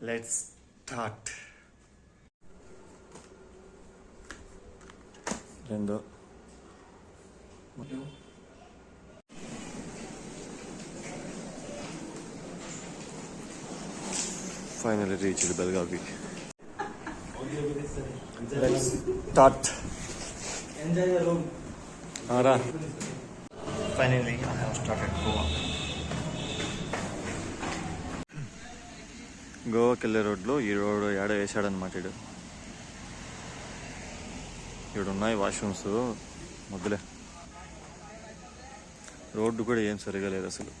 let's start. Then the finally reached Belgavi. Let's start. Enjoy the room Ara. finally I have started Goa. గోవాకి వెళ్ళే రోడ్లో ఈ road ఏడ వేసాడనమాట ఇడు ఇక్కడ ఉన్నాయి వాష్రూమ్స్. మొదలే రోడ్డు కూడా ఏం సరిగా లేదు అసలు.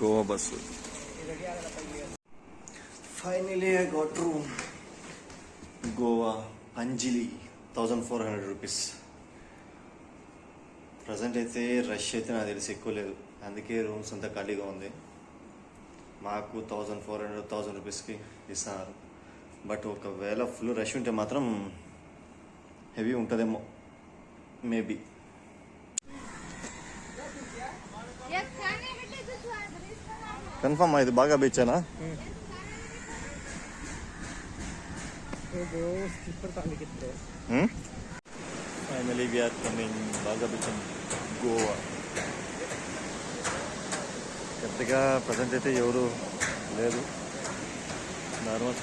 Goa bus. Finally I Goa Anjili. Thousand four hundred rupees. Present అయితే రష్ అయితే నాకు తెలిసి ఎక్కువ లేదు. అందుకే రూమ్స్ అంతా ఖాళీగా ఉంది. మాకు థౌజండ్ ఫోర్ హండ్రెడ్ థౌజండ్ రూపీస్కి ఇస్తున్నారు. బట్ ఒకవేళ ఫుల్ రష్ ఉంటే మాత్రం హెవీ ఉంటుందేమో. మేబీ. కన్ఫర్మ్ ఇది బాగా బీచ్చేనా slipper కాలికిస్తే finally we're coming Baga beach Goa పెద్దగా ప్రజెంట్ అయితే ఎవరు లేదు నార్మల్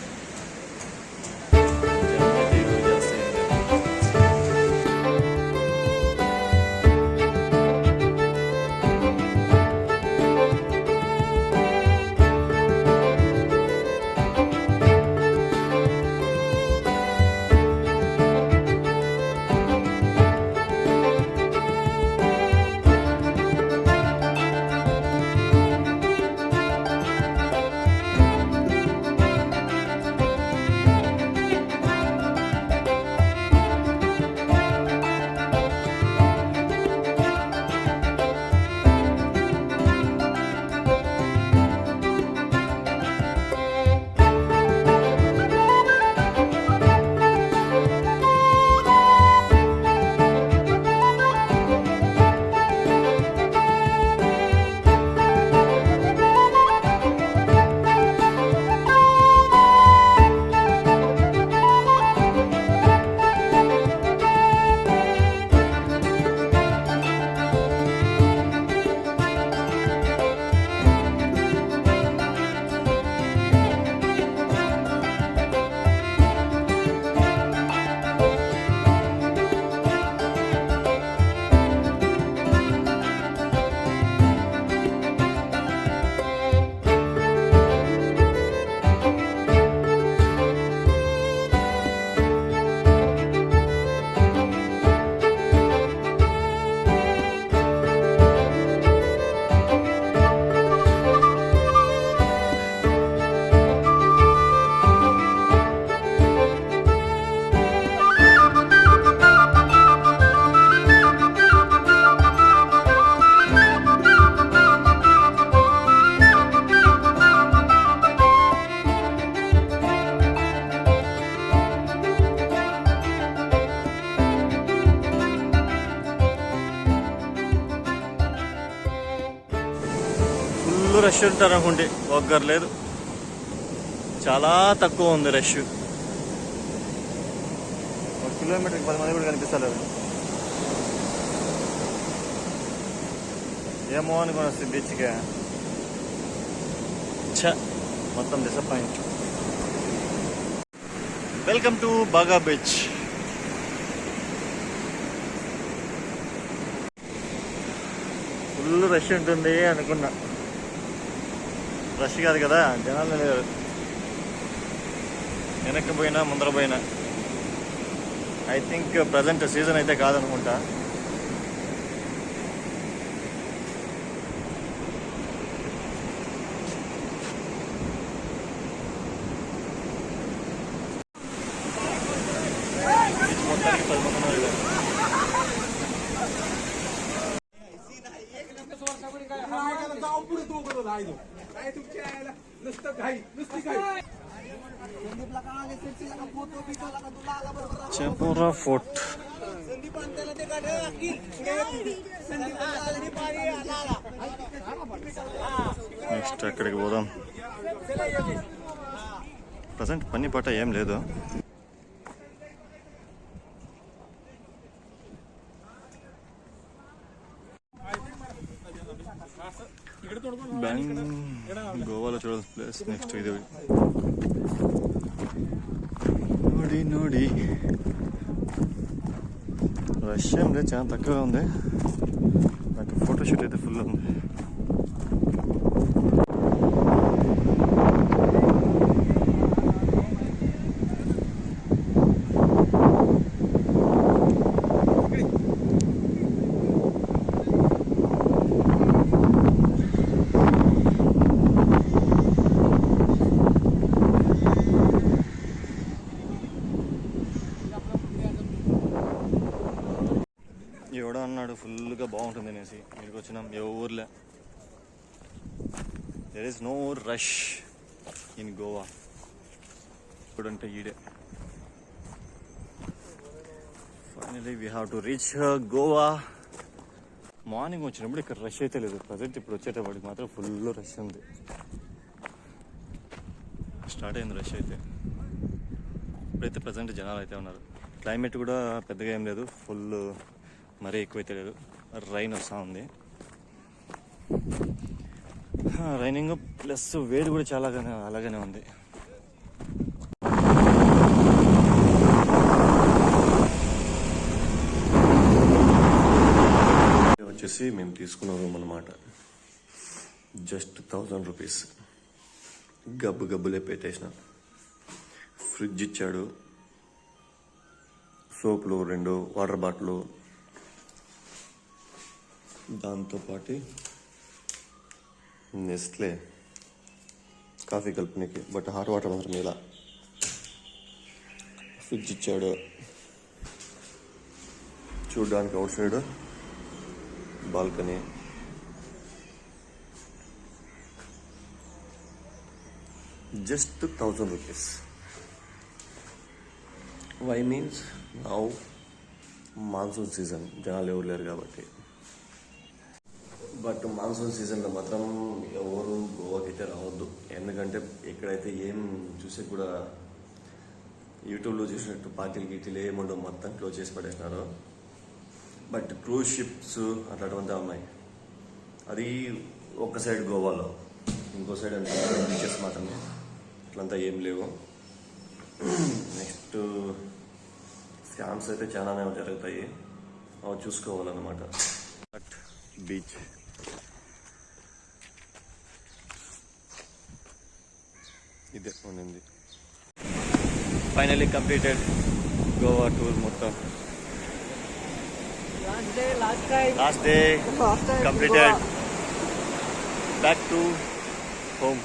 రష్ ఉంటారు అనుకుంటే ఒక్కరు లేదు. చాలా తక్కువ ఉంది రష్ ఒక కిలోమీటర్కి పది మంది కూడా కనిపిస్తలేదు ఏమో అనుకుని వస్తే బీచ్కే. ఛ. మొత్తం disappoint welcome to Baga beach full rush ఉంటుంది అనుకున్నా. రష్ కాదు కదా జనాలు లేరు వెనక్కి పోయినా ముందర పోయినా. ఐ థింక్ ప్రజెంట్ సీజన్ అయితే కాదనుకుంటా. మొత్తానికి పది మంది ఉన్నారు ఇక్కడ. जाऊ पुढे दोघं राहिलो काय तुमच्या नुसतं घाई नुसती घाई చెపోరా ఫోర్ట్ నెక్స్ట్ ఎక్కడికి పోదాం ప్రజెంట్ పని పాట ఏం లేదు ಬ್ಯಾಂಗ್ ಗೋವಾಲ ಚೋಳಸ್ ಪ್ಲೇಸ್ ನೆಕ್ಸ್ಟ್ ಇದು ನೋಡಿ ನೋಡಿ. ರಶ್ ಅಂದ್ರೆ ಚೆನ್ನಾಗಿ ತಕ್ಕ ಒಂದೇ. ಫೋಟೋ ಶೂಟ್ ಇದೆ ಫುಲ್ ಒಂದು. అనేసి ఇక్కడికి వచ్చినాం ఏ ఊర్లే. There is no rush in Goa ఇప్పుడంటే ఈడే. Finally we have to reach Goa morning వచ్చినప్పుడు ఇక్కడ రష్ అయితే లేదు. ప్రజెంట్ ఇప్పుడు వచ్చేటప్పటికి మాత్రం ఫుల్ రష్ ఉంది. స్టార్ట్ అయింది రష్ అయితే. ఇప్పుడైతే ప్రజెంట్ జనాలు అయితే ఉన్నారు. క్లైమేట్ కూడా పెద్దగా ఏం లేదు. ఫుల్ మరీ ఎక్కువైతే లేదు. రైన్ వస్తూ ఉంది రైనింగ్ ప్లస్ వేడి కూడా చాలా అలాగనే ఉంది. వచ్చేసి మేము తీసుకున్న రూమ్ అనమాట జస్ట్ థౌజండ్ రూపీస్ గబ్బు గబ్బులే పెట్టేసిన. ఫ్రిడ్జ్ ఇచ్చాడు. సోపులు రెండు వాటర్ బాటిల్ దాంతోపాటు నెస్ట్లే కాఫీ కలుపునికి బట్ హాట్ వాటర్ మాత్రం ఇలా ఫ్రిడ్జ్ ఇచ్చాడు. చూడడానికి outside balcony. Just thousand rupees. Why means now monsoon season. జనాలు ఎవరు లేరు కాబట్టి. బట్ మాన్సూన్ సీజన్లో మాత్రం ఎవరు గోవాకి అయితే రావద్దు. ఎందుకంటే ఇక్కడైతే ఏం చూసి కూడా యూట్యూబ్లో చూసినట్టు పార్టీలు గీటీలు ఏముండో మొత్తం క్లోజ్ చేసి పడేసినారు. బట్ క్రూజ్ షిప్స్ అట్లాంటివంతా ఉన్నాయి. అది ఒక సైడ్ గోవాలో ఇంకో సైడ్ అంటే బీచెస్ మాత్రమే. అట్లంతా ఏం లేవు. నెక్స్ట్ స్కామ్స్ అయితే చాలానే జరుగుతాయి. అవి చూసుకోవాలన్నమాట. బట్ బీచ్ ఇదే ఉండింది ఫైనలీ కంప్లీటెడ్ గోవా టూర్ మొత్తం. Last day completed. Back to home.